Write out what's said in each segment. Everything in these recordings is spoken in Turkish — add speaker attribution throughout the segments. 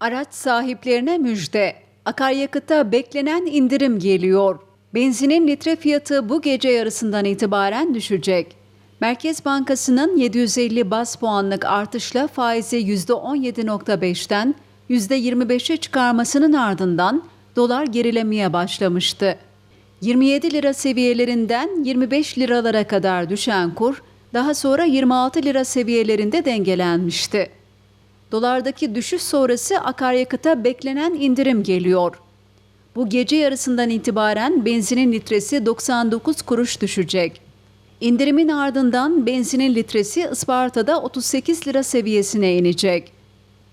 Speaker 1: Araç sahiplerine müjde. Akaryakıtta beklenen indirim geliyor. Benzinin litre fiyatı bu gece yarısından itibaren düşecek. Merkez Bankası'nın 750 bas puanlık artışla faizi %17.5'ten %25'e çıkarmasının ardından dolar gerilemeye başlamıştı. 27 lira seviyelerinden 25 liralara kadar düşen kur daha sonra 26 lira seviyelerinde dengelenmişti. Dolardaki düşüş sonrası akaryakıta beklenen indirim geliyor. Bu gece yarısından itibaren benzinin litresi 99 kuruş düşecek. İndirimin ardından benzinin litresi Isparta'da 38 lira seviyesine inecek.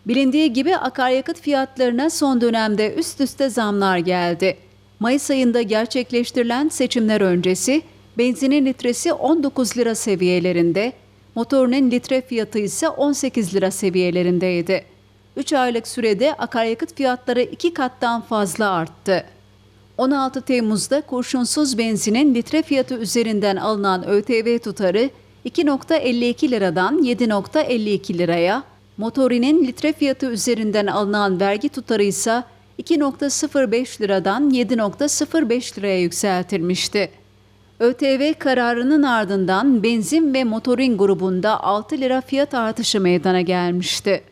Speaker 1: Bilindiği gibi akaryakıt fiyatlarına son dönemde üst üste zamlar geldi. Mayıs ayında gerçekleştirilen seçimler öncesi benzinin litresi 19 lira seviyelerinde, motorunun litre fiyatı ise 18 lira seviyelerindeydi. 3 aylık sürede akaryakıt fiyatları iki kattan fazla arttı. 16 Temmuz'da kurşunsuz benzinin litre fiyatı üzerinden alınan ÖTV tutarı 2.52 liradan 7.52 liraya, motorinin litre fiyatı üzerinden alınan vergi tutarı ise 2.05 liradan 7.05 liraya yükseltilmişti. ÖTV kararının ardından benzin ve motorin grubunda 6 lira fiyat artışı meydana gelmişti.